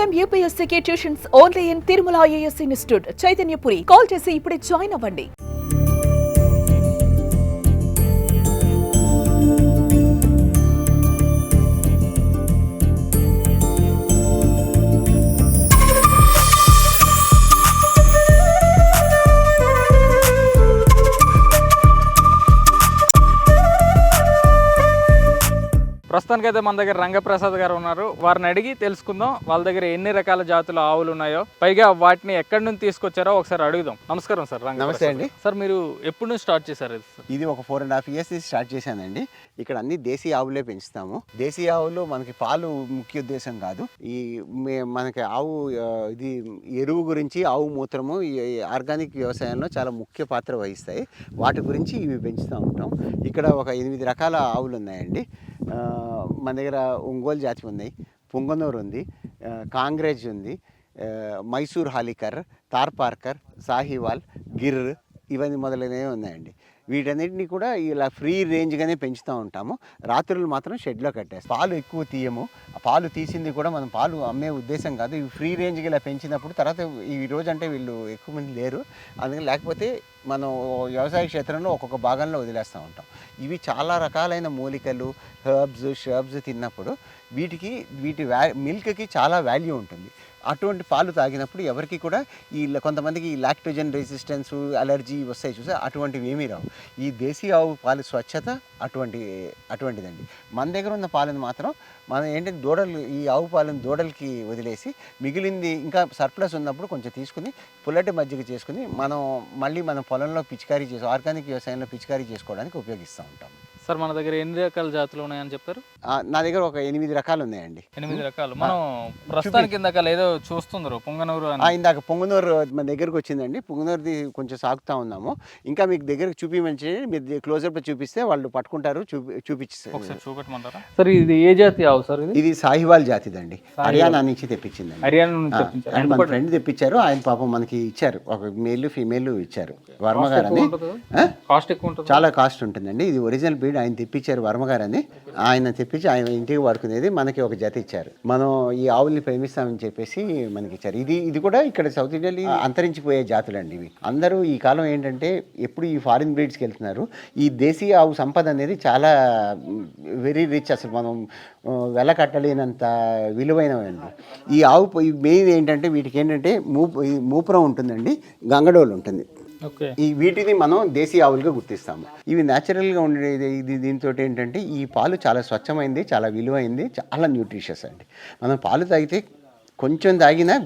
Time యూపీఎస్సీకి tuitions only in Tirumala IAS institute Chaitanyapuri call చేసి ఇప్పుడే join అవ్వండి. ప్రస్తుతానికైతే మన దగ్గర రంగప్రసాద్ గారు ఉన్నారు. వారిని అడిగి తెలుసుకుందాం వాళ్ళ దగ్గర ఎన్ని రకాల జాతుల ఆవులు ఉన్నాయో. పైగా వాటిని ఎక్కడి నుంచి తీసుకొచ్చారో ఒకసారి అడుగుదాం. నమస్కారం సార్. నమస్తే అండి. సార్ మీరు ఎప్పుడు నుంచి స్టార్ట్ చేశారు ఇది ఒక four and half years start చేశానండి. ఇక్కడ అన్ని దేశీ ఆవులే పెంచుతాము. దేశీ ఆవులు మనకి పాలు ముఖ్య ఉద్దేశం కాదు. ఈ మే- మనకి ఆవు ఇది ఎరువు గురించి ఆవు మూత్రము ఈ ఆర్గానిక్ వ్యవసాయంలో చాలా ముఖ్య పాత్ర వహిస్తాయి. వాటి గురించి ఇవి పెంచుతూ ఉంటాం. ఇక్కడ ఒక ఎనిమిది రకాల ఆవులు ఉన్నాయండి. మన దగ్గర ఒంగోలు జాతి ఉన్నాయి పొంగనూరు ఉంది కాంగ్రేజ్ కాంగ్రెజ్ ఉంది మైసూర్ హాలికర్ తార్పార్కర్ సాహివాల్ గిర్ ఇవన్నీ మొదలైనవి ఉన్నాయండి. వీటన్నిటిని కూడా ఇలా ఫ్రీ రేంజ్గానే పెంచుతూ ఉంటాము. రాత్రులు మాత్రం షెడ్లో కట్టేస్తాం. పాలు ఎక్కువ తీయము. ఆ పాలు తీసింది కూడా మనం పాలు అమ్మే ఉద్దేశం కాదు. ఇవి ఫ్రీ రేంజ్కి ఇలా పెంచినప్పుడు తర్వాత ఈ రోజు అంటే వీళ్ళు ఎక్కువ మంది లేరు. అందుకని లేకపోతే మనం వ్యవసాయ క్షేత్రంలో ఒక్కొక్క భాగంలో వదిలేస్తూ ఉంటాం. ఇవి చాలా రకాలైన మూలికలు హర్బ్స్ షర్బ్స్ తిన్నప్పుడు వీటికి వీటి వ్యా మిల్క్కి చాలా వాల్యూ ఉంటుంది. అటువంటి పాలు తాగినప్పుడు ఎవరికి కూడా ఈ కొంతమందికి ఈ లాక్టోజన్ రెసిస్టెన్స్ అలర్జీ వస్తాయి చూసా అటువంటివి ఏమీ రావు. ఈ దేశీ ఆవు పాలు స్వచ్ఛత అటువంటి అటువంటిదండి. మన దగ్గర ఉన్న పాలను మాత్రం మనం ఏంటంటే దూడలు ఈ ఆవు పాలను దూడలకి వదిలేసి మిగిలింది ఇంకా సర్ప్లస్ ఉన్నప్పుడు కొంచెం తీసుకుని పుల్లటి మజ్జిగ చేసుకుని మనం మళ్ళీ మనం పొలంలో పిచికారీ చేసి ఆర్గానిక్ వ్యవసాయంలో పిచికారీ చేసుకోవడానికి ఉపయోగిస్తూ ఉంటాం. సార్ మన దగ్గర ఎన్ని రకాల జాతులు ఉన్నాయని చెప్పారు ఆ, నా దగ్గర ఒక ఎనిమిది రకాలు ఉన్నాయండి. ఎనిమిది రకాలు. మనం ప్రస్తుతానికి ఇందాక ఏదో చూస్తుందరు పొంగనూరు ఆ, అని ఇందాక పొంగునూరు మన దగ్గరకు వచ్చిందండి. పొంగునూరుది కొంచెం సాగుతా ఉన్నాము. ఇంకా మీకు దగ్గరకు చూపించండి మీరు క్లోజప్ చూపిస్తే వాళ్ళు పట్టుకుంటారు చూపి చూపించారు ఒకసారి చూపెట్టమంటారా? సార్ ఇది ఏ జాతి ఆవు సార్ ఇది? ఇది సాహివాల్ జాతిదండి. హర్యానా నుంచి తెప్పించిందండి. హర్యానా నుంచి తెప్పించారు. మన ఫ్రెండ్ తెప్పించారు ఆయన పాపం మనకి ఇచ్చారు. ఒక మేల్ ఫీమేల్ ఇచ్చారు. వర్మ గారు అని ఆ? కాస్ట్ ఎక్కువ ఉంటుంది. చాలా కాస్ట్ ఉంటుందండి. ఇది ఒరిజినల్ బ్రీడ్ ఆయన తెప్పించారు వర్మగారని అని ఆయన తెప్పించి ఆయన ఇంటికి వాడుకునేది మనకి ఒక జత ఇచ్చారు. మనం ఈ ఆవుల్ని ప్రేమిస్తామని చెప్పేసి మనకి ఇచ్చారు. ఇది ఇది కూడా ఇక్కడ సౌత్ ఇండియాలో అంతరించిపోయే జాతులండి ఇవి. అందరూ ఈ కాలం ఏంటంటే ఎప్పుడు ఈ ఫారిన్ బ్రీడ్స్కి వెళ్తున్నారు. ఈ దేశీయ ఆవు సంపద అనేది చాలా వెరీ రిచ్ అసలు మనం వెలకట్టలేనంత వెల కట్టలేనంత విలువైనవండి. ఈ ఆవు మెయిన్ ఏంటంటే వీటికి ఏంటంటే మూ ఈ మూపురం ఉంటుందండి. గంగడోలు ఉంటుంది. ఈ వీటిని మనం దేశీ ఆవులుగా గుర్తిస్తాము. ఇవి న్యాచురల్గా ఉండేది ఇది దీంతో ఏంటంటే ఈ పాలు చాలా స్వచ్ఛమైంది చాలా విలువైంది చాలా న్యూట్రిషియస్ అండి. మనం పాలు తాగితే కొంచెం తాగినా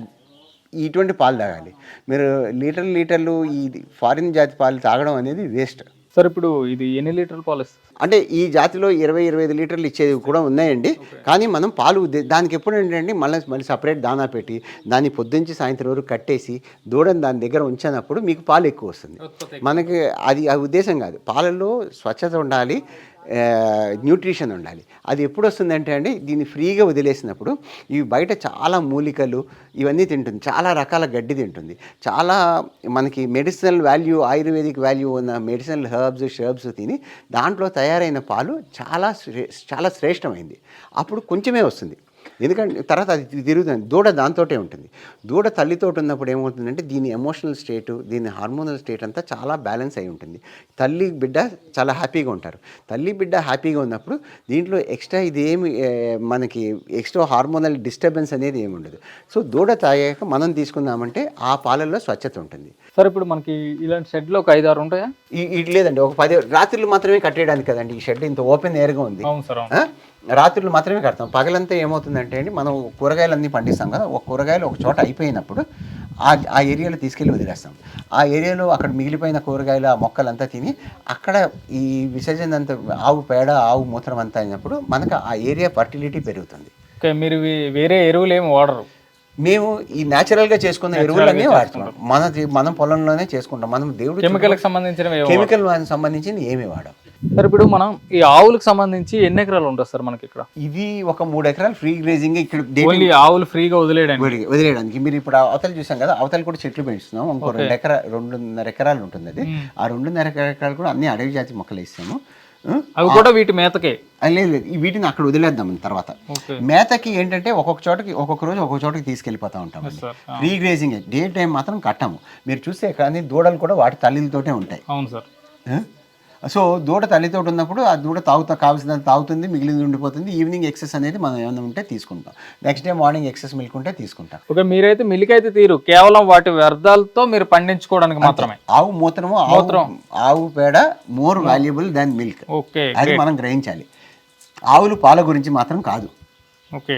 ఇటువంటి పాలు తాగాలి. మీరు లీటర్ లీటర్లు ఈ ఫారిన్ జాతి పాలు తాగడం అనేది వేస్ట్. సార్ ఇప్పుడు ఇది ఎన్ని లీటర్ల పాలు అంటే ఈ జాతిలో ఇరవై ఇరవై ఐదు లీటర్లు ఇచ్చేవి కూడా ఉన్నాయండి. కానీ మనం పాలు దానికి ఎప్పుడు ఏంటంటే మళ్ళీ మళ్ళీ సపరేట్ దానా పెట్టి దాన్ని పొద్దుంచి సాయంత్రం వరకు కట్టేసి దూడని దాని దగ్గర ఉంచినప్పుడు మీకు పాలు ఎక్కువ వస్తుంది. మనకి అది ఆ ఉద్దేశం కాదు. పాలలో స్వచ్ఛత ఉండాలి. న్యూట్రిషన్ ఉండాలి. అది ఎప్పుడు వస్తుందంటే అండి దీన్ని ఫ్రీగా వదిలేసినప్పుడు ఇవి బయట చాలా మూలికలు ఇవన్నీ తింటుంది. చాలా రకాల గడ్డి తింటుంది. చాలా మనకి మెడిసినల్ వాల్యూ ఆయుర్వేదిక్ వాల్యూ ఉన్న మెడిసినల్ హర్బ్స్ షర్బ్స్ తిని దాంట్లో తయారైన పాలు చాలా చాలా శ్రేష్టమైంది. అప్పుడు కొంచెమే వస్తుంది. ఎందుకంటే తర్వాత అది తిరుగుతుంది. దూడ దాంతోటే ఉంటుంది. దూడ తల్లితో ఉన్నప్పుడు ఏమవుతుందంటే దీని ఎమోషనల్ స్టేట్ దీని హార్మోనల్ స్టేట్ అంతా చాలా బ్యాలెన్స్ అయి ఉంటుంది. తల్లి బిడ్డ చాలా హ్యాపీగా ఉంటారు. తల్లి బిడ్డ హ్యాపీగా ఉన్నప్పుడు దీంట్లో ఎక్స్ట్రా ఇది ఏమి ఏ, మనకి ఎక్స్ట్రా హార్మోనల్ డిస్టర్బెన్స్ అనేది ఏమి ఉండదు. సో దూడ తాగాక మనం తీసుకున్నామంటే ఆ పాలల్లో స్వచ్ఛత ఉంటుంది. సార్ ఇప్పుడు మనకి ఇలాంటి షెడ్లో ఒక ఐదు ఆరు ఉంటాయా లేదండి ఒక పది రాత్రులు మాత్రమే కట్టేయడానికి కదండి ఈ షెడ్ ఇంత ఓపెన్ ఎయిర్గా ఉంది. అవును సార్? రాత్రులు మాత్రమే కడతాం. పగలంతా ఏమవుతుందంటే అండి మనం కూరగాయలన్నీ పండిస్తాం కదా ఒక కూరగాయలు ఒక చోట అయిపోయినప్పుడు ఆ ఆ ఏరియాలో తీసుకెళ్ళి వదిలేస్తాం. ఆ ఏరియాలో అక్కడ మిగిలిపోయిన కూరగాయలు ఆ మొక్కలంతా తిని అక్కడ ఈ విసర్జన అంతా ఆవు పేడ ఆవు మూత్రం అంతా అయినప్పుడు మనకు ఆ ఏరియా ఫర్టిలిటీ పెరుగుతుంది. మీరు వేరే ఎరువులు ఏమి వాడరు. మేము ఈ న్యాచురల్గా చేసుకున్న ఎరువులన్నీ వాడుతున్నాం మన మనం పొలంలోనే చేసుకుంటాం. మనం దేవుడు కెమికల్కి సంబంధించినవి ఏమి కెమికల్ సంబంధించి ఏమి వాడం. సార్ ఇప్పుడు మనం ఈ ఆవులకు సంబంధించి ఎన్ని ఎకరాలు ఉంటుంది సార్ మనకి ఇక్కడ? ఇది ఒక మూడు ఎకరాలు ఫ్రీ గ్రేజింగ్ ఇక్కడ ఓన్లీ ఆవులు ఫ్రీగా వదిలేయడానికి. వదిలే- వదిలేయడానికి. మీరు ఇప్పుడు అవతల చూసాం కదా అవతల కూడా చెట్లు పెంచుతున్నాం. ఇంకో రెండు ఎకరా రెండున్నర ఎకరాలు ఉంటుంది అది. ఆ రెండున్నర ఎకరాలు కూడా అన్ని అడవి జాతి మొక్కలు ఇస్తాము అవి కూడా వీటి మేతకే? లేదు లేదు. ఈ వీటిని అక్కడ వదిలేద్దాం తర్వాత. మేతకి ఏంటంటే ఒక్కొక్క చోటకి ఒక్కొక్క రోజు ఒక్కొక్క చోటకి తీసుకెళ్ళిపోతూ ఉంటాం ఫ్రీ గ్రేజింగ్ డే టైం మాత్రం కట్టాము. మీరు చూస్తే కానీ దూడలు కూడా వాటి తల్లితోటే ఉంటాయి. అవును సార్? సో దూడ తల్లితో ఉన్నప్పుడు ఆ దూడ తాగుతా కావాల్సినంత తాగుతుంది మిగిలింది ఉండిపోతుంది. ఈవినింగ్ ఎక్సెస్ అనేది మనం ఏమైనా ఉంటే తీసుకుంటాం. Next day morning excess milk ఉంటే తీసుకుంటాం. ఓకే మీరైతే మిల్క్ అయితే తీరు. కేవలం వాటి వ్యర్థాలతో మీరు పండించుకోవడానికి మాత్రమే. ఆవు మూత్రము ఆవు ఆవు పేడ more valuable than milk okay అది మనం గ్రహించాలి. ఆవులు పాల గురించి మాత్రం కాదు. ఓకే?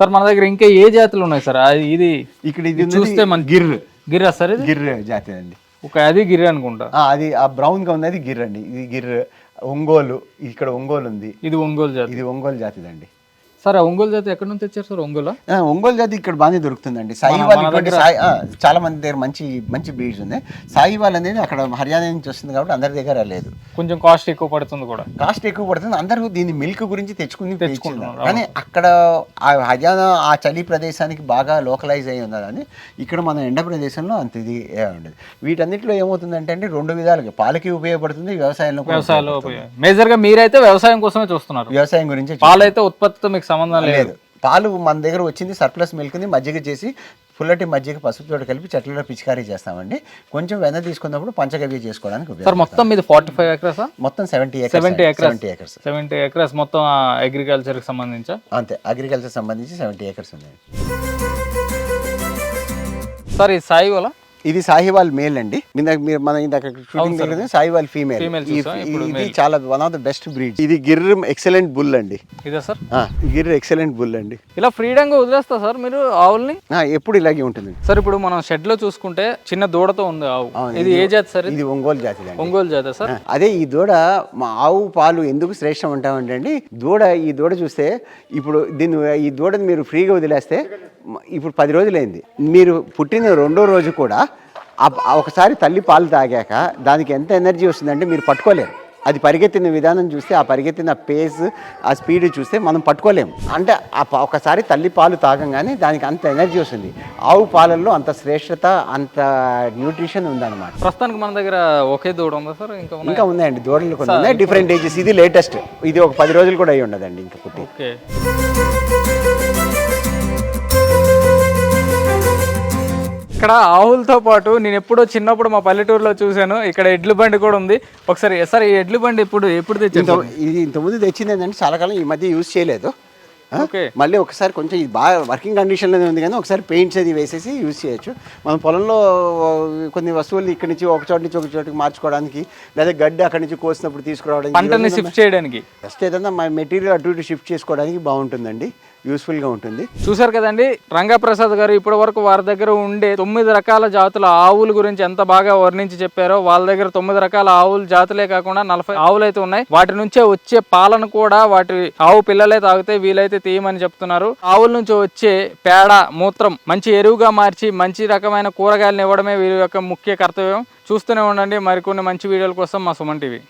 సార్ మన దగ్గర ఇంకా ఏ జాతులు ఉన్నాయి సార్? ఇది ఇక్కడ ఇది చూస్తే మన గిర్ గిర్రా సార్ ఇది? గిర్ జాతి అండి. ఒక అది గిర్ర అనుకుంటా. ఆ, అది ఆ బ్రౌన్గా ఉన్నది గిర్ అండి. ఇది గిర్ ఒంగోలు ఇక్కడ ఒంగోలు ఉంది. ఇది ఒంగోలు జాతి. ఇది ఒంగోలు జాతిదండి. సార్ ఒంగోలు జాతి ఎక్కడి నుంచి తెచ్చారు సార్ ఒంగోలు? ఒంగోలు జాతి ఇక్కడ బాగానే దొరుకుతుందండి. సాయివాల్ ఇటువంటి సాయి చాలా మంది దగ్గర మంచి మంచి బ్రీడ్స్ ఉన్నాయి. సాయివాల్ అనేది అక్కడ హర్యానా నుంచి వస్తుంది కాబట్టి అందరి దగ్గర లేదు కొంచెం కాస్ట్ ఎక్కువ పడుతుంది కూడా. కాస్ట్ ఎక్కువ పడుతుంది. అందరూ దీని మిల్క్ గురించి తెచ్చుకుని తెచ్చుకుంటున్నారు కానీ అక్కడ ఆ హర్యానా ఆ చలి ప్రదేశానికి బాగా లోకలైజ్ అయి ఉన్నదని ఇక్కడ మన ఎండ ప్రదేశంలో అంత ఇది ఉండదు. వీటన్నిటిలో ఏమవుతుందంటే అండి రెండు విధాలుగా పాలకి ఉపయోగపడుతుంది వ్యవసాయంలో వ్యవసాయంలో మేజర్గా మీరైతే వ్యవసాయం కోసమే చూస్తున్నారు. వ్యవసాయం గురించి పాలైతే ఉత్పత్తితో మీకు సంబంధం లేదు. పాలు మన దగ్గర వచ్చింది సర్ప్లస్ మిల్క్ని మజ్జిగ చేసి పుల్లటి మజ్జిగ పసుపు తోటి కలిపి చెట్లలో పిచికారీ చేస్తామండి. కొంచెం వెన్న తీసుకున్నప్పుడు పంచగవ్య చేసుకోవడానికి సార్ మొత్తం మీది ఫార్టీ ఫైవ్ ఎకరసా? మొత్తం seventy seventy acres acres. Seventy acres. Seventy acres మొత్తం అగ్రికల్చర్కి సంబంధించా? అంతే. అగ్రికల్చర్ సంబంధించి సెవెంటీ ఎకర్స్ ఉన్నాయి. సార్ ఈ సాయి వల్ల ఇది సాహివాల్ మేల్ అండి. మీరు మన ఇందాక షూటింగ్ సాహివాల్ ఫీమేల్. ఇది చాలా one of the best breed. ఇది గిర్ ఎక్సలెంట్ బుల్ అండి. ఇదే సార్? గిర్ ఎక్సలెంట్ బుల్ అండి. ఇలా ఫ్రీడంగా వదిలేస్తా సార్ మీరు ఆవుల్ని? ఎప్పుడు ఇలాగే ఉంటుంది. సార్ ఇప్పుడు మనం షెడ్లో చూసుకుంటే చిన్న దూడతో ఉంది ఆవు. ఇది ఏ జాతి సార్ ఇది? ఒంగోలు జాతిదండి ఒంగోలు జాతి సార్? అదే ఈ దూడ మా ఆవు పాలు ఎందుకు శ్రేష్టం అంటామంటే అండి దూడ ఈ దూడ చూస్తే ఇప్పుడు దీన్ని ఈ దూడని మీరు ఫ్రీగా వదిలేస్తే ఇప్పుడు పది రోజులైంది. మీరు పుట్టిన రెండో రోజు కూడా ఒకసారి తల్లి పాలు తాగాక దానికి ఎంత ఎనర్జీ వస్తుందంటే మీరు పట్టుకోలేరు. అది పరిగెత్తిన విధానం చూస్తే ఆ పరిగెత్తిన పేస్ ఆ స్పీడ్ చూస్తే మనం పట్టుకోలేము. అంటే ఆ ప- ఒకసారి తల్లి పాలు తాగంగానే దానికి అంత ఎనర్జీ వస్తుంది. ఆవు పాలల్లో అంత శ్రేష్టత అంత న్యూట్రిషన్ ఉందన్నమాట. ప్రస్తుతానికి మన దగ్గర ఒకే దూడ ఉందా సార్? ఇంకా ఇంకా ఉన్నాయండి. దూడలు కొన్ని ఉన్నాయి. Different ages. ఇది లేటెస్ట్. ఇది ఒక పది రోజులు కూడా అయి ఉండదండి ఇంకా పుట్టి. ఇక్కడ ఆవులతో పాటు నేను ఎప్పుడో చిన్నప్పుడు మా పల్లెటూరులో చూశాను. ఇక్కడ ఎడ్ల బండి కూడా ఉంది. ఒకసారి సార్ ఈ ఎడ్ల బండి ఎప్పుడు ఎప్పుడు ఇంత తెచ్చారు ఇది ఇంతకుముందు తెచ్చింది ఏంటంటే చాలా కాలం ఈ మధ్య యూజ్ చేయలేదు. మళ్ళీ ఒకసారి కొంచెం ఇది బాగా వర్కింగ్ కండిషన్లోనే ఉంది కానీ ఒకసారి పెయింట్స్ అది వేసేసి యూజ్ చేయొచ్చు. మనం పొలంలో కొన్ని వస్తువులు ఇక్కడి నుంచి ఒక చోట నుంచి ఒక చోటికి మార్చుకోవడానికి లేదా గడ్డి అక్కడి నుంచి కోసినప్పుడు తీసుకురావడానికి పంటని షిఫ్ట్ చేయడానికి. జస్ట్ ఏదన్నా మా మెటీరియల్ అటు ఇటు షిఫ్ట్ చేసుకోవడానికి బాగుంటుందండి. యూస్ఫుల్గా ఉంటుంది. చూశారు కదండి రంగప్రసాద్ గారు ఇప్పటి వరకు వారి దగ్గర ఉండే తొమ్మిది రకాల జాతుల ఆవుల గురించి ఎంత బాగా వర్ణించి చెప్పారో వాళ్ళ దగ్గర తొమ్మిది రకాల ఆవుల జాతులే కాకుండా నలభై ఆవులు అయితే ఉన్నాయి. వాటి నుంచే వచ్చే పాలను కూడా వాటి ఆవు పిల్లలే తాగితే వీలైతే తీయమని చెప్తున్నారు. ఆవుల నుంచి వచ్చే పేడ మూత్రం మంచి ఎరువుగా మార్చి మంచి రకమైన కూరగాయలను ఇవ్వడమే వీరి యొక్క ముఖ్య కర్తవ్యం. చూస్తూనే ఉండండి. మరికొన్ని మంచి వీడియోల కోసం మా సుమన్ టీవీ.